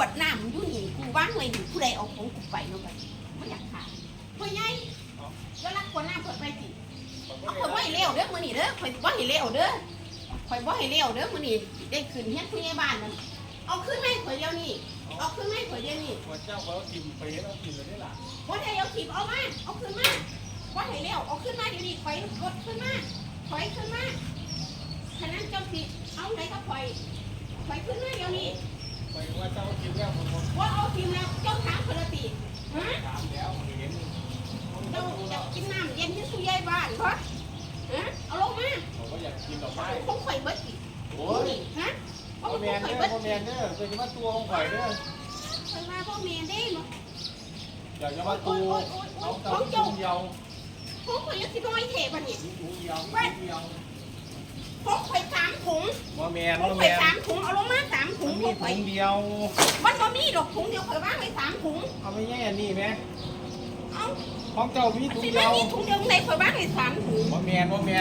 วดน้ำอยู่นี่กูว่างไว้นี่ผู้ใดเอาของกูไปเนาะบัดนี้บ่อยากขาดพ่อใหญ่แล้วรักขวดน้ำเพิ่นไปสิเอาข่อยบ่ให้เลี้ยวเด้อมื้อนี้เด้อข่อยบ่ให้เลี้ยวเด้อข่อยบ่ให้เลี้ยวเด้อมื้อนี้ได้ขึ้นเฮียนผู้ใหญ่บ้านนั่นเอาขึ้นไหมาให้ข่อยเดี๋ยวนี้เอาขึ้นไหมาให้ข่อยเดี๋ยวนี้พระเจ้าเขากินไปแล้วกินเลยได้ล่ะว่าได้เอาขีบเอามาเอาขึ้นมาว่าให้เร็วเอาขึ้นมาเดี๋ยวนี้ถอยรถขึ้นมาถอยขึ้นมาฉะนั้นเจ้าสิเอาไหนก็ถอยถอยขึ้นมาเดี๋ยวนี้ ไปว่าเจ้ากินแล้วผม ว่าเอาทีมแล้วเจ้าถามคนละตีฮะ ถามแล้วเห็น เจ้าอยากกินน้ำเย็นที่สุ ยายบ้านปะฮะเอาลงมาผมก็อยากกินดอกไม้คงข่อยเบิดอีกโอ้ยนี่ฮะว่าพ่อมันแมคงนข่อยเด้อเบิดพ่อแมนเด้อเคยมาตัวของข่อยเด้อข่อยมาพ่อแม่ได้เนาะอยากจะมาตัวเอาเตาเดียวพวกข่อยยังสิน้อยเทปะนี่หูเดียวเดียวพวกข่อยสามถุงพ่อแมนพวพ่กอแมข่อยนสามถุงเอาลงมาสามถุมังนพมีวกข่อยถุงเดียวมันบ่มีดอกถุงเดียวข่อยว่างไว้สามถุงเอาไม่แย่อันนี้ไหมเอ้า ของเจ้ามีถุงสิเดีมัยนวมีถุงเดียวในข่อยว่างไว้สามถุงพ่อแมนพ่อแมน